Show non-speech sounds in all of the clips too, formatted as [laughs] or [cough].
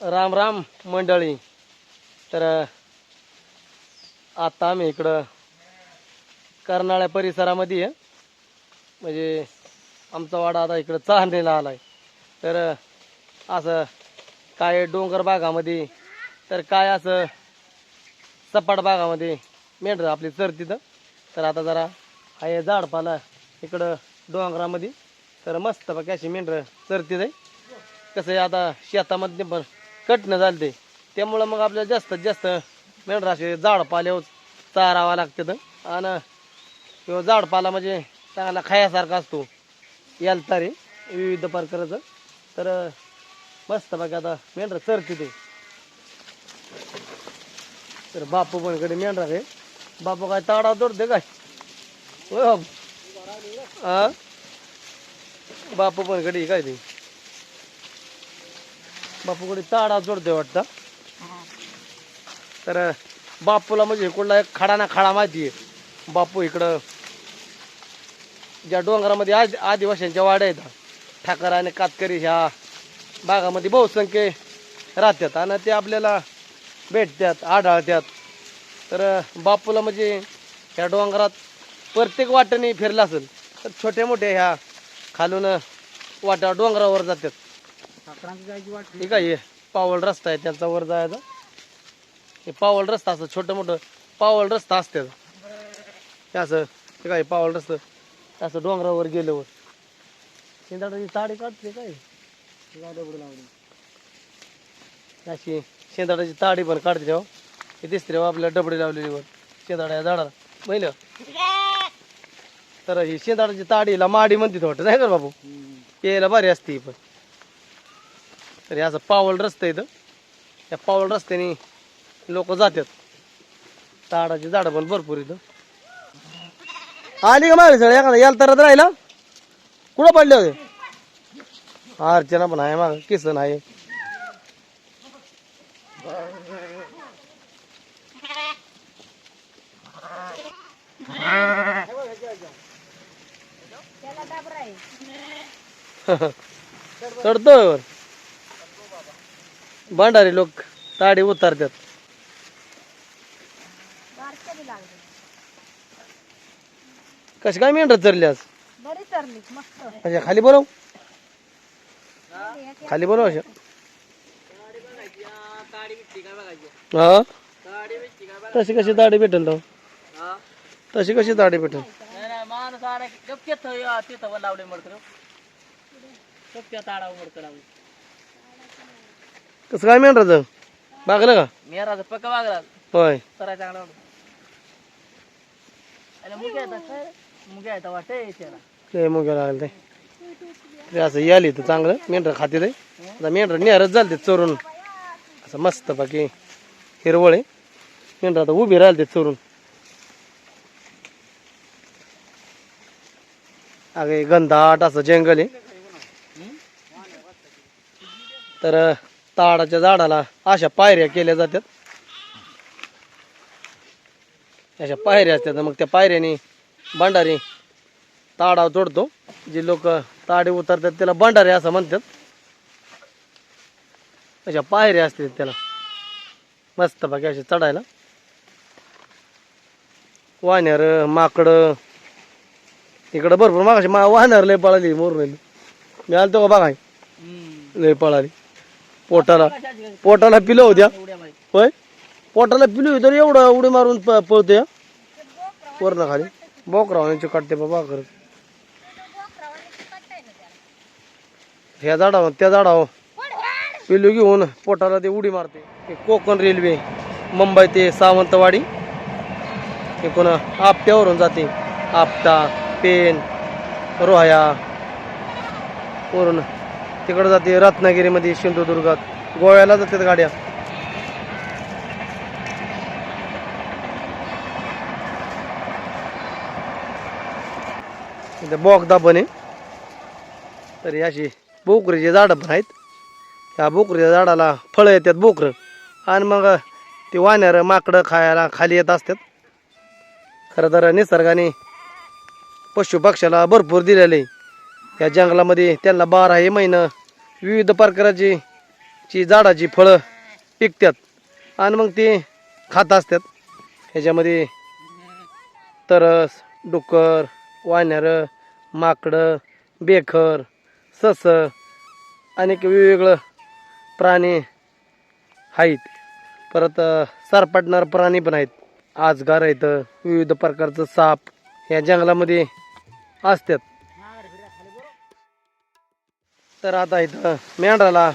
राम राम मंडळी. तर आता आम्ही इकडं कर्नाळ्या परिसरामध्ये आहे. म्हणजे आमचा वाडा आता इकडं चांदलेला आला आहे तर असं काय डोंगर भागामध्ये तर काय असं सपाट भागामध्ये मेंढरं आपली चरतीतं तर आता जरा आहे झाडपाला इकडं डोंगरामध्ये. तर मस्त बाकी अशी मेंढरं चरतीत आहे कसं आहे आता शेतामध्ये पण कटणं झालं ते त्यामुळं मग आपल्याला जास्तीत जास्त मेंढरा झाड पाल्यावर चारावा लागतं आणि किंवा झाडपाला म्हणजे चांगला खायासारखा असतो. यालतारे विविध प्रकारचं. तर मस्त बाकी आता मेंढरा चरते ते. तर बापू पण कडे मेंढरा आहे. बापू काय ताडा जोडते काय? होय बापू. हा बापू पण कडे काय ते? बापूकडे ताडा जोडते वाटतं. तर बापूला म्हणजे कुठला एक खडा ना खडा माहिती आहे. बापू इकडं ज्या डोंगरामध्ये आदि आदिवासींच्या वाड्या आहेत ठाकर आणि कातकरी ह्या भागामध्ये बहुसंख्य राहतात आणि ते आपल्याला भेटतात आढळतात. तर बापूला म्हणजे ह्या डोंगरात प्रत्येक वाटेने फिरला असेल तर छोट्या मोठ्या ह्या खालून वाटा डोंगरावर जातात. हे काय हे पावल रस्ता आहे त्यांचा वर जायचा. हे पावल रस्ता असं छोटं मोठं पावल रस्ता असते हे असं हे काय पावल रस्ता? असं डोंगरावर गेल्यावर. शेंदाडाची ताडी काढते काय? अशी शेंदाडाची ताडी पण काढते तेव्हा. हे दिसते तेव्हा आपल्याला डबडी लावलेली वर शेंदाडा या झाडाला. पहिलं तर ही शेंदाडाची ताडीला माडी म्हणते वाटतं नाही का बाबू? यायला भारी असते पण. तर हे असं पावल रस्ता इथं. या पावल रस्त्याने लोक जातात. ताडाची झाडं पण भरपूर इथं. आली का मागे सगळं? एखादा याला तर राहिला. कुठं पडले होते? अर्चना पण आहे माग. किसन आहे. [laughs] चढतोय वर. भांडारी लोक ताडी उतारतात. कशी काय मेंढर चरली आज? बरी चरली मस्त. अच्छा खाली बोलव. खाली बोलव अशा. हा? तशी कशी दाढी भेटेल तो? तशी कशी दाढी भेटेल? माणूस लावले मडकर गपक्यात आडा मडकर लावले कसं काय मेंढराचं? बागलं का? मेराचं पक्का वागला. होय. चांगला अरे मुग्या येतात मुग्या येतात वाटते त्याला ते मग लागलं ते. ते असं याली तर चांगलं. मेंढर खाते ते. आता मेंढर नेहरच झालं ते चोरून. असं मस्त बाकी हिरवळ आहे. मेंढर आता उभी राहिली ते चोरून. अगे गंधाट असं जंगल आहे. तर ताडाच्या झाडाला अशा पायऱ्या केल्या जातात. अशा पायऱ्या असतात. मग त्या पायऱ्याने भांडारी ताडा तोडतो जे लोक ताडे उतरतात त्याला भंडारे असं म्हणतात. अशा पायऱ्या असतात त्याला. मस्त बाकी असे चढायला. वाण्यार माकडं इकडं भरपूर मागाशी मा वाहणार लय पळाली मोरून मी आलतो का बघाय लय पळाली. पोटाला पोटाला पिलं होत्या. होय? पोटाला पिलू तर एवढं उडी मारून प- पळतोय. खाली. बोकरावांची काढते बाबा करत ह्या झाडावर त्या झाडावर पिलू घेऊन पोटाला ते उडी मारते. कोकण रेल्वे मुंबई ते सावंतवाडी. एकूण आपट्यावरून जाते. आपटा पेन रोहया. वरून तिकडं जाते रत्नागिरीमध्ये सिंधुदुर्गात. गोव्याला जातात गाड्या. इथे बोगदा पण आहे. तर अशी बोकरीची झाडं पण आहेत. त्या बोकरीच्या झाडाला फळं येतात बोकरं. आणि मग ते वाण्यार माकडं खायला खाली येत असतात. खरं तर निसर्गाने पशुपक्ष्याला भरपूर दिलेलं आहे. या जंगलामध्ये त्यांना बाराही महिनं विविध प्रकाराची जी झाडाची फळं पिकतात आणि मग ते खात असतात ह्याच्यामध्ये तरस डुक्कर वानरं माकडं बेखर सस अनेक वेगवेगळं प्राणी आहेत. परत अ, सरपटणार प्राणी पण आहेत. आजगार आहेत विविध प्रकारचं साप ह्या जंगलामध्ये असतात तर आता इथं मेंढराला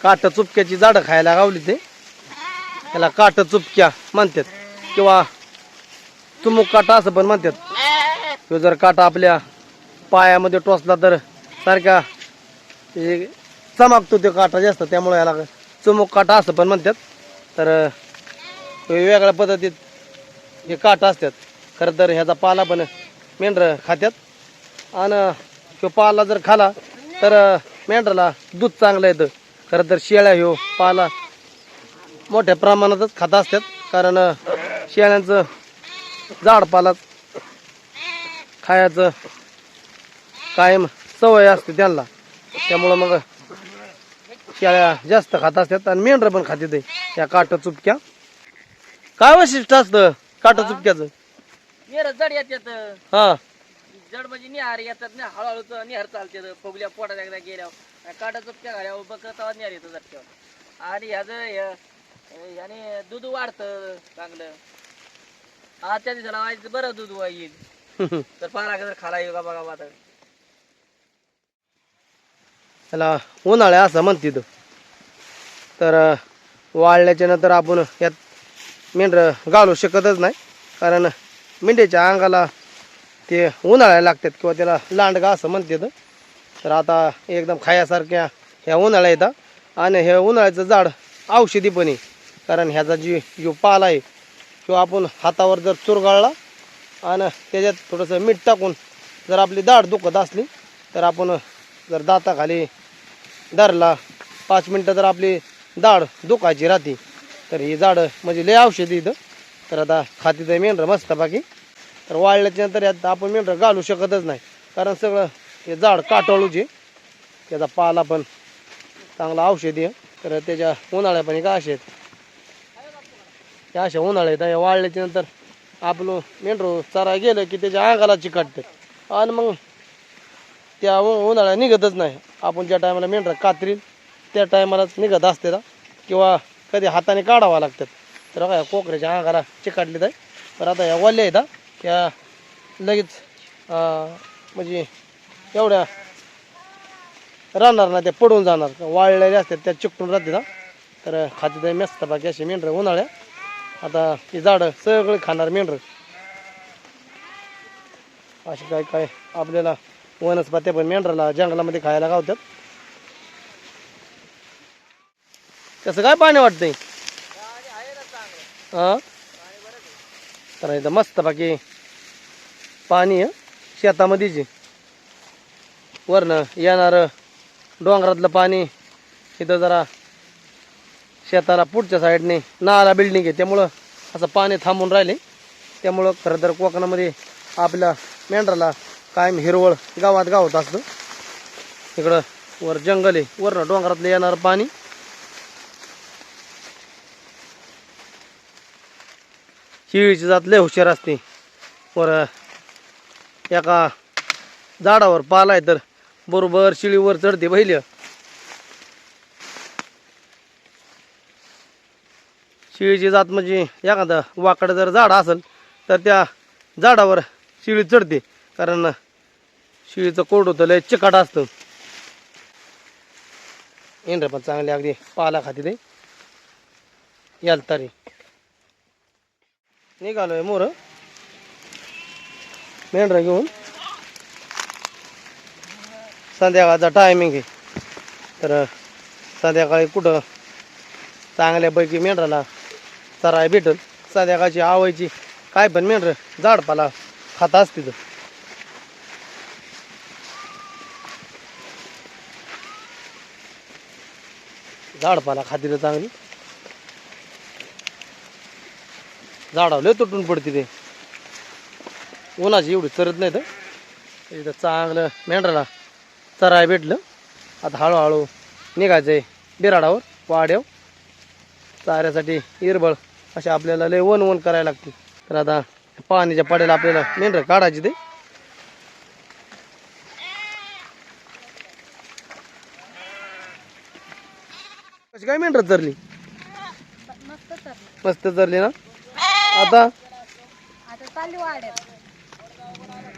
काट चुपक्याची झाडं खायला गावली ते. त्याला काट चुपक्या म्हणतात. किंवा चुमुक काटा असं पण म्हणतात. तो जर काटा आपल्या पायामध्ये टोचला तर सारखा चमकतो तो काटा जास्त. त्यामुळे याला चुमुक काटा असं पण म्हणतात. तर वेगवेगळ्या पद्धतीत हे काटा असतात. खरं तर ह्याचा पाला पण मेंढरं खात्यात आणि ह्यो पाला जर खाला तर मेंढराला दूध चांगलं येतं. खरं तर शेळ्या ह्यो पाला मोठ्या प्रमाणातच खात असतात. कारण शेळ्यांचं झाडपाला खायचं कायम सवय असते त्यांना. त्यामुळं मग शेळ्या जास्त खात असतात आणि मेंढरं पण खाते ते या काट चुपक्या. काय वैशिष्ट्य असतं काट चुपक्याचं? हा. जड म्हणजे निहार येतात ना हळूहळू निहार चालते फुगल्या पोटात एकदा गेल्यावर. काटा चुपक्या घाल्यावर बकर तेव्हा निहार येतं जटक्यावर आणि ह्याचं ह्या- ह्याने दूध वाढतं चांगलं. आजच्या दिवसाला व्हायचं बरं दूध येईल [laughs] तर पारा जर खाला येऊ का बघा आता. त्याला उन्हाळ्या असं म्हणते तो तर वाळल्याच्या नंतर आपण यात मेंढरं घालू शकतच नाही. कारण मेंढ्याच्या अंगाला ते उन्हाळ्या लागतात किंवा त्याला लांडगा असं म्हणतात. तर आता एकदम खायासारख्या ह्या उन्हाळ्या येतात आणि हे उन्हाळ्याचं झाड औषधी पण आहे. कारण ह्याचा जी जो पाला आहे तो आपण हातावर जर चुरगाळला आणि त्याच्यात थोडंसं मीठ टाकून जर आपली दाढ दुखत असली तर आपण जर दाताखाली धरला पाच मिनटं जर आपली दाढ दुखायची राहते तर ही झाडं म्हणजे लय औषधी इथं तर आता खाती तर मेन मस्त बाकी. तर वाळल्याच्यानंतर यात आपण मेंढर घालू शकतच नाही. कारण सगळं हे झाड काटाळूचे त्याचा पाला पण चांगला औषधी आहे. तर त्याच्या उन्हाळ्या पण का असे आहेत. त्या अशा उन्हाळ्या आहेत. या वाळल्याच्यानंतर आपलं मेंढरू चरा गेलं की त्याच्या अंगाला चिकटते. आणि मग त्या उन्हाळ्या निघतच नाही. आपण ज्या टायमाला मेंढरा कात्रील त्या टायमालाच निघत असते ना. किंवा कधी हाताने काढावा लागतात तर काय कोकऱ्याच्या अंगाला चिकाटली तर आता या वल्या आहेत त्या लगेच अं, म्हणजे एवढ्या राहणार ना त्या पडून जाणार. वाळलेल्या असतात त्या चिकटून राहते ना तर खाते ते मस्त बाकी असे मेंढरं उन्हाळ्या. आता ही झाडं सगळे खाणार मेंढरं. असे काय काय आपल्याला वनस्पत्या पण मेंढराला जंगलामध्ये खायला गावतात. कसं काय पाणी वाटतंय? हा? तर मस्त बाकी पाणी शेतामध्येच वरनं येणारं डोंगरातलं पाणी इथं जरा शेताला पुढच्या साईडने नाला बिल्डिंग आहे. त्यामुळं असं पाणी थांबून राहिले. त्यामुळं खरं तर कोकणामध्ये आपल्या मेंढराला कायम हिरवळ गावात गावत असतं. इकडं वर जंगल आहे. वरनं डोंगरातलं येणारं पाणी. शिळीची जात लय हुशार असते. वर एका झाडावर पालाय तर बरोबर शिळीवर चढते बैल शिळीची जात म्हणजे एखादा वाकडं जर झाड असेल तर त्या झाडावर शिळी चढते. कारण शिळीचं कोरड होतं लय चिकाट असतं. येणार पण चांगले अगदी पाला खाते ते. याल तरी. निघालोय मोर. मेंढरा घेऊन. संध्याकाळचा टायमिंग आहे. तर संध्याकाळी कुठं चांगल्यापैकी मेंढराला चराय भेटल. संध्याकाळची आवायची काय पण मेंढर झाडपाला खात असते तर झाडपाला खातील तर चांगली झाडावले तुटून पडते ते उन्हाची एवढी चरत नाही तर. इथं चांगलं मेंढराला चराय भेटलं. आता हळूहळू निघायचं आहे बिराडावर वाड्याव चाऱ्यासाठी हिरबळ अशा आपल्याला लय वन वन करायला लागते. तर आता पाण्याच्या पाड्याला आपल्याला मेंढर काढायची ते. कशी काय मेंढर चरली? मस्त चरली. ना? आता आता चालली वाड्यात हळूहळू हळूहळू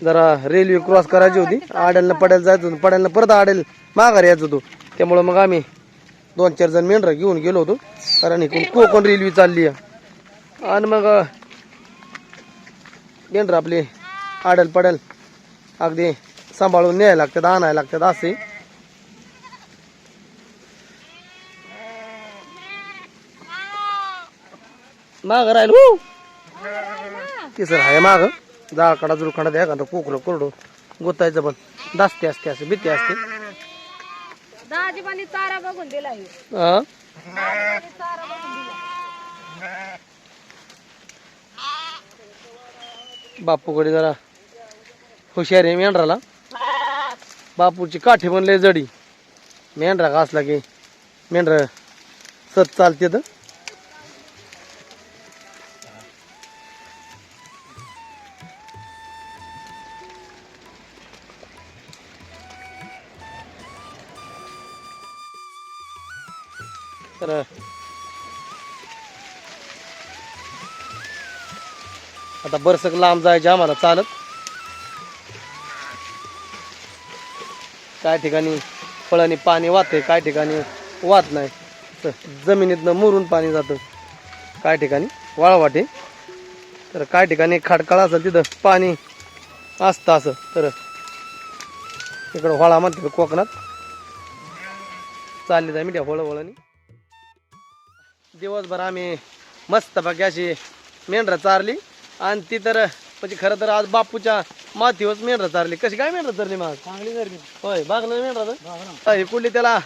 जरा रेल्वे क्रॉस करायची होती. आड्याला पडायला जायचं होतं. पडायला परत आडेल माघारी यायचं होतो. त्यामुळं मग आम्ही दोन चार जण मेंढर घेऊन गेलो होतो. कारण इकडून कोकण रेल्वे चालली आहे. आणि मग मेंढर आपली आडेल पडेल अगदी सांभाळून न्यायला लागतात आणायला लागतात असे. माग राहील तिसरं आहे माग. जाळकडा जुळकडा द्या का कोकरं कोरडं गोतायचं पण. दासते असते असते भीती असते. दाजीबानी चारा बघून दिला हे. हा दाजीबानी चारा बघून दिला. बापूकडे जरा हुशार आहे मेंढराला. बापूची काठी पण लय जडी. मेंढरा का असला की मेंढर सत चालते तर. तर आता बरसक लांब जायचे आम्हाला चालत. काय ठिकाणी फळांनी पाणी वाहते काय ठिकाणी वाहत नाही. तर जमिनीतनं मुरून पाणी जातं. काय ठिकाणी? वाळवाटे. तर काय ठिकाणी खाडकाळ असेल तिथं पाणी असतं असं. तर इकडं होळा म्हणते कोकणात. चालली जाय मी त्या होळवळणी दिवसभर आम्ही मस्तपैकी अशी मेंढरं चारली. आणि ती तर म्हणजे खरं तर आज बापूच्या माथीवरच मेंढरं चारली. कशी काय मेंढरं चारली मग चांगली चारली. होय बागलं मेंढरा हे कुठली त्याला?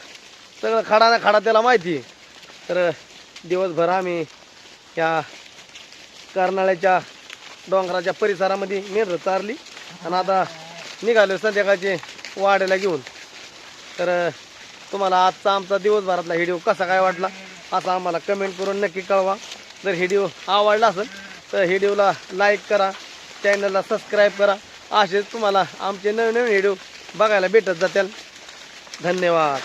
सगळं खडा ना खडा त्याला माहिती. तर दिवसभर आम्ही या कर्नाळ्याच्या डोंगराच्या परिसरामध्ये मेंढरं चारली. आणि आता निघालो संध्याकाळचे वाड्याला घेऊन. तर तुम्हाला आजचा आमचा दिवसभरातला व्हिडिओ कसा काय वाटला? असं आम्हाला कमेंट करून नक्की कळवा. जर व्हिडिओ आवडला असेल तर व्हिडिओला लाईक करा चॅनलला सबस्क्राईब करा. असेच तुम्हाला आमचे नवीन नवीन व्हिडिओ बघायला भेटत जातील. धन्यवाद.